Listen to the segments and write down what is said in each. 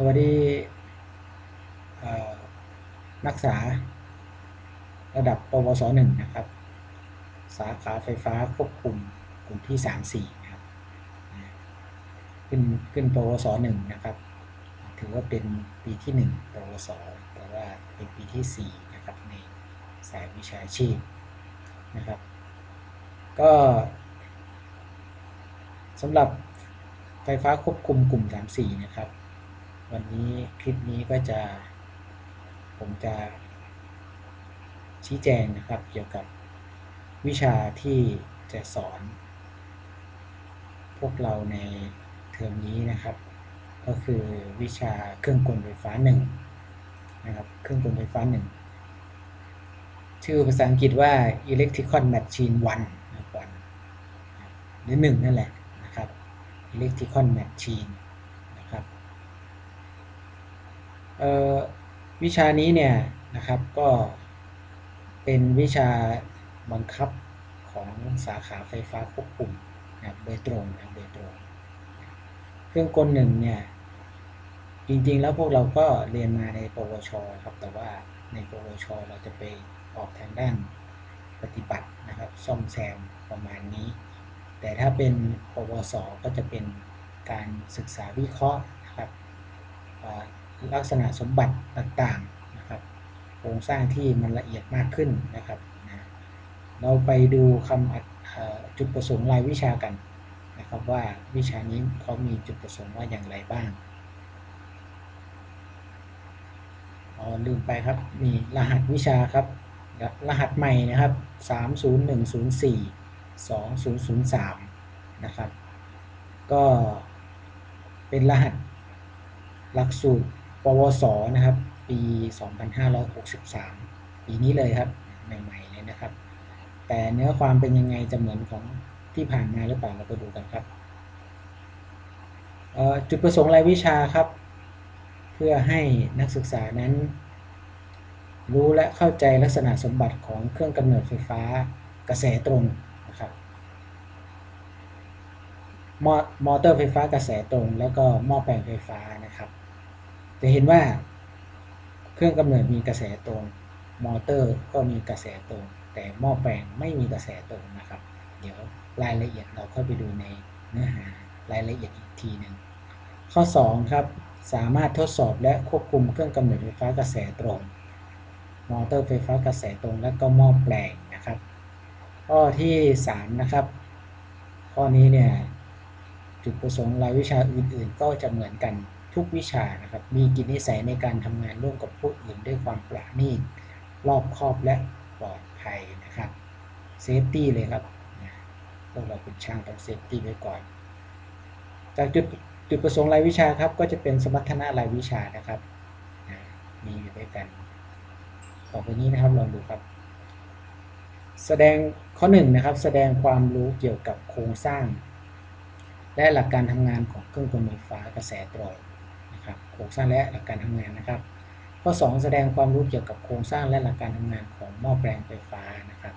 สวัสดีนักศึกษาระดับปวสหนึ่งนะครับ สาขาไฟฟ้าควบคุมกลุ่มที่3 4นะครับขึ้นขึ้นปวสหนึ่งนะครับ ถือว่าเป็นปีที่1ปวสแต่ว่าเป็นปีที่4นะครับในสายวิชาชีพนะครับ ก็สำหรับไฟฟ้าควบคุมกลุ่ม 3 4 นะครับ วันนี้คลิปนี้ก็จะ ผมจะ ชี้แจงนะครับเกี่ยวกับวิชาที่จะสอน พวกเราในเทอมนี้นะครับ ก็คือวิชาเครื่องกลไฟฟ้าหนึ่งนะครับเครื่องกลไฟฟ้าหนึ่งชื่อภาษาอังกฤษว่า electrical machine 1นะครับวันหรือหนึ่งนั่นแหละนะครับ electrical machine นะครับ เอ่อ วิชานี้เนี่ยนะครับก็เป็นวิชาบังคับของสาขาไฟฟ้าควบคุมนะครับโดยตรงนะโดยตรง เครื่องกลหนึ่งเนี่ยจริงๆแล้วพวกเราก็เรียนมาในปวชครับ แต่ว่าในปวชเราจะไปออกทางด้านปฏิบัตินะครับซ่อมแซมประมาณนี้ แต่ถ้าเป็นปวสก็จะเป็นการศึกษาวิเคราะห์นะครับ ลักษณะสมบัติต่างๆนะครับโครงสร้างที่มันละเอียดมากขึ้นนะครับนะเราไปดูคำอธิเอ่อจุดประสงค์รายวิชากันนะครับว่าวิชานี้เขามีจุดประสงค์ว่าอย่างไรบ้างอ๋อลืมไปครับมีรหัสวิชาครับ รหัสใหม่นะครับ 30104 2003 นะครับ ก็เป็นรหัสหลักสูตร ปวสนะครับ ปี 2563 ปีนี้เลยครับ ใหม่ๆเลยนะครับ แต่เนื้อความเป็นยังไงจะเหมือนของที่ผ่านมาหรือเปล่าเราไปดูกันครับเอ่อจุดประสงค์รายวิชาครับ เพื่อให้นักศึกษานั้น รู้และเข้าใจลักษณะสมบัติของเครื่องกำเนิดไฟฟ้ากระแสตรงนะครับมอมอเตอร์ไฟฟ้ากระแสตรง แล้วก็หม้อแปลงไฟฟ้านะครับ จะเห็นว่าเครื่องกำเนิดมีกระแสตรง มอเตอร์ก็มีกระแสตรง แต่หม้อแปลงไม่มีกระแสตรงนะครับ เดี๋ยวรายละเอียดเราเข้าไปดูในเนื้อหารายละเอียดอีกทีหนึ่งข้อ 2 ครับ สามารถทดสอบและควบคุมเครื่องกำเนิดไฟฟ้ากระแสตรง มอเตอร์ไฟฟ้ากระแสตรงและก็หม้อแปลงนะครับ ข้อที่ 3 นะครับ ข้อนี้เนี่ยจุดประสงค์รายวิชาอื่นๆ ก็จะเหมือนกัน ทุกวิชานะครับ มีกิจนิสัยในการทำงานร่วมกับผู้อื่นด้วยความประณีตรอบคอบและปลอดภัยนะครับเซฟตี้เลยครับพวกเราเป็นช่างต้องเซฟตี้ไว้ก่อน จากจุดจุดประสงค์รายวิชาครับ ก็จะเป็นสมรรถนะรายวิชานะครับนะมีอยู่ด้วยกัน ต่อไปนี้นะครับลองดูครับ แสดงข้อหนึ่งนะครับ แสดงความรู้เกี่ยวกับโครงสร้าง และหลักการทำงานของเครื่องกลไฟฟ้ากระแสตรง นะครับโครงสร้างและหลักการทำงานนะครับ ข้อ 2 แสดงความรู้เกี่ยวกับโครงสร้างและหลักการทำงานของหม้อแปลงไฟฟ้านะครับ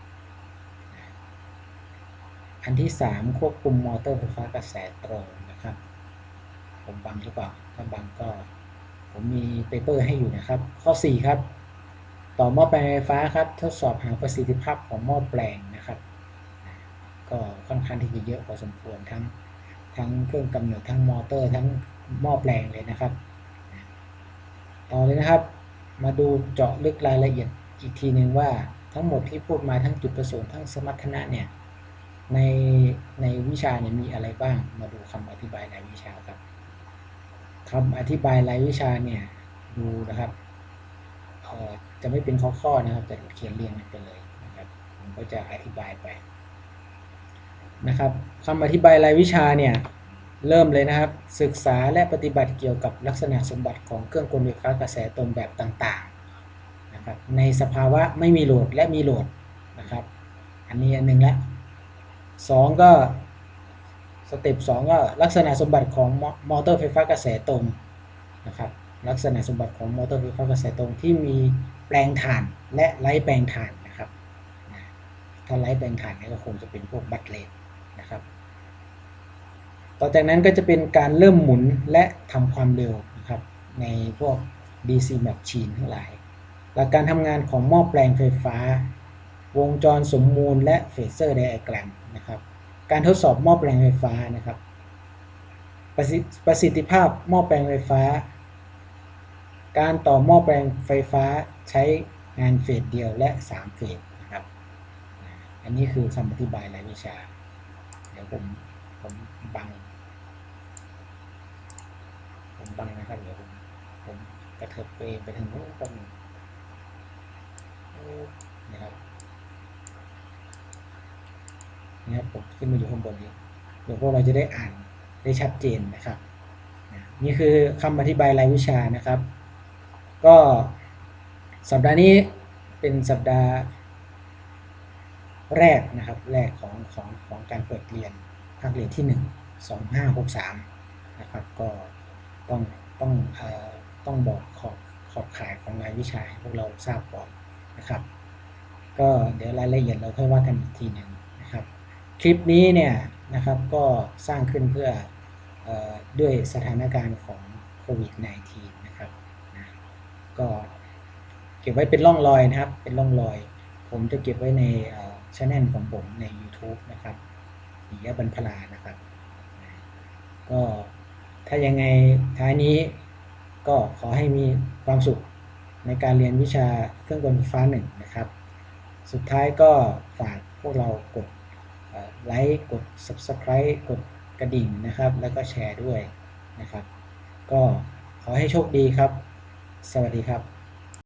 อันที่ 3 ควบคุมมอเตอร์ไฟฟ้ากระแสตรงนะครับ ผมบังหรือเปล่าถ้าบังก็ผมมีเปเปอร์ให้อยู่นะครับ ข้อ 4 ครับ ต่อหม้อแปลงไฟฟ้าครับ ทดสอบหาประสิทธิภาพของหม้อแปลงนะครับ ก็ค่อนข้างที่จะเยอะพอสมควรทั้งทั้งเครื่องกำเนิดทั้งมอเตอร์ทั้ง หม้อแปลงเลยนะครับ ต่อเลยนะครับ มาดูเจาะลึกรายละเอียดอีกทีหนึ่งว่าทั้งหมดที่พูดมาทั้งจุดประสงค์ทั้งสมรรถนะเนี่ยในในวิชาเนี่ยมีอะไรบ้าง มาดูคำอธิบายรายวิชาครับคำอธิบายรายวิชาเนี่ยดูนะครับจะไม่เป็นข้อๆนะครับจะเขียนเรียงกันไปเลยนะครับผมก็จะอธิบายไปนะครับคำอธิบายรายวิชาเนี่ย เริ่มเลยนะครับ ศึกษาและปฏิบัติเกี่ยวกับลักษณะสมบัติของเครื่องกลไฟฟ้ากระแสตรงแบบต่างๆนะครับในสภาวะไม่มีโหลดและมีโหลดนะครับอันนี้อันหนึ่งละสองก็สเต็ปสองก็ลักษณะสมบัติของมอเตอร์ไฟฟ้ากระแสตรงนะครับลักษณะสมบัติของมอเตอร์ไฟฟ้ากระแสตรงที่มีแปลงถ่านและไร้แปลงถ่านนะครับถ้าไร้แปลงถ่านนี่ก็คงจะเป็นพวกบัตเลตนะครับ ต่อจากนั้นก็จะเป็นการเริ่มหมุนและทำความเร็วนะครับในพวก DC Machine ทั้งหลาย หลักการทำงานของหม้อแปลงไฟฟ้า วงจรสมมูลและเฟเซอร์ไดอะแกรมนะครับ การทดสอบหม้อแปลงไฟฟ้านะครับ ประสิทประสิทธิภาพหม้อแปลงไฟฟ้า การต่อหม้อแปลงไฟฟ้าใช้งานเฟสเดียวและ 3 เฟสนะครับ อันนี้คือคำอธิบายรายวิชา เดี๋ยวผมผมบัง บังนะครับเดี๋ยวผมผมกระเถิบตัวเองไปทางโน้นแป๊บนึงนะครับนี่ครับผมขึ้นมาอยู่ข้างบนนี้เดี๋ยวพวกเราจะได้อ่านได้ชัดเจนนะครับนะนี่คือคำอธิบายรายวิชานะครับ ก็สัปดาห์นี้เป็นสัปดาห์แรกนะครับ แรกของของของการเปิดเรียนภาคเรียนที่ 1 2 5 6 3 นะครับก็ ต้องต้องอต้องบอกขอบขอบข่ายของรายวิชาให้พวกเราทราบก่อนนะครับ ก็เดี๋ยวรายละเอียดเราค่อยว่ากันอีกทีหนึ่งนะครับ คลิปนี้เนี่ยนะครับก็สร้างขึ้นเพื่อออด้วยสถานการณ์ของโควิด -19 นะครับนะก็เก็บไว้เป็นร่องรอยนะครับ เป็นร่องรอย ผมจะเก็บไว้ในช่องของผมใน YouTube นะครับปิยะบรรพลานะครับนะก็ ถ้ายังไงท้ายนี้ก็ขอให้มีความสุขในการเรียนวิชาเครื่องกลไฟฟ้าหนึ่งนะครับ สุดท้ายก็ฝากพวกเรากดไลค์กด Subscribe กดกระดิ่งนะครับ แล้วก็แชร์ด้วยนะครับ ก็ขอให้โชคดีครับ สวัสดีครับ